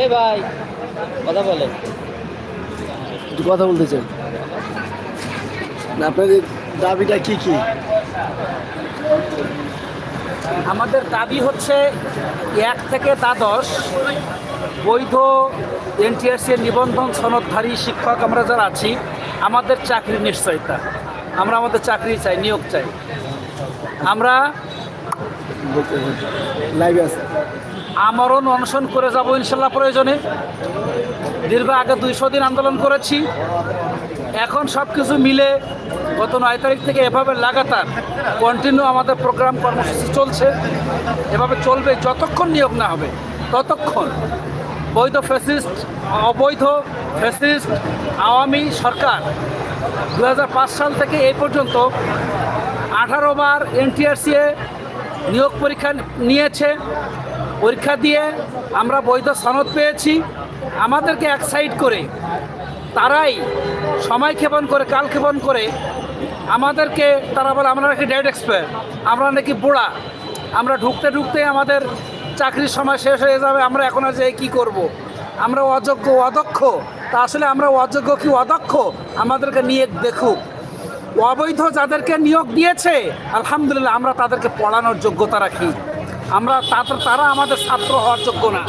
এই ভাই কথা বলেন। একটু কথা বলতে চাই। না আপনাদের দাবিটা কি কি? আমাদের দাবি হচ্ছে এক থেকে দ্বাদশ বৈধ এনটিআরসি নিবন্ধন সনদধারী শিক্ষক আমরা যারা আছি আমাদের চাকরি নিশ্চয়তা। আমরা আমাদের চাকরি চাই নিয়োগ চাই। আমরা লাইভে আছে। আমরণ অনশন করে যাব ইনশাল্লাহ প্রয়োজনে। দীর্ঘ আগে দুইশো দিন আন্দোলন করেছি। এখন সব কিছু মিলে গত নয় তারিখ থেকে এভাবে লাগাতার কন্টিনিউ আমাদের প্রোগ্রাম কর্মসূচি চলছে। এভাবে চলবে যতক্ষণ নিয়োগ না হবে, ততক্ষণ বৈধ ফ্যাসিস্ট অবৈধ ফ্যাসিস্ট আওয়ামী সরকার দু হাজার পাঁচ সাল থেকে এই পর্যন্ত আঠারো বার এনটিআরসিএ নিয়োগ পরীক্ষা নিয়েছে, পরীক্ষা দিয়ে আমরা বৈধ সনদ পেয়েছি। আমাদেরকে এক সাইড করে, তারাই সময় ক্ষেপণ করে, কাল ক্ষেপণ করে আমাদেরকে, তারা বলে, আমরা নাকি ডেড এক্সপায়ার আমরা নাকি বোড়া, আমরা ঢুকতে ঢুকতে আমাদের চাকরির সময় শেষ হয়ে যাবে, আমরা এখন আর যে কী করব। আমরা অযোগ্য, অদক্ষ, তা আসলে আমরা অযোগ্য কি অদক্ষ? আমাদেরকে নিয়ে দেখুক। অবৈধ যাদেরকে নিয়োগ দিয়েছে, আলহামদুলিল্লাহ আমরা তাদেরকে পড়ানোর যোগ্যতা রাখি। আমরা তারা আমাদের ছাত্র হওয়ার যোগ্য না।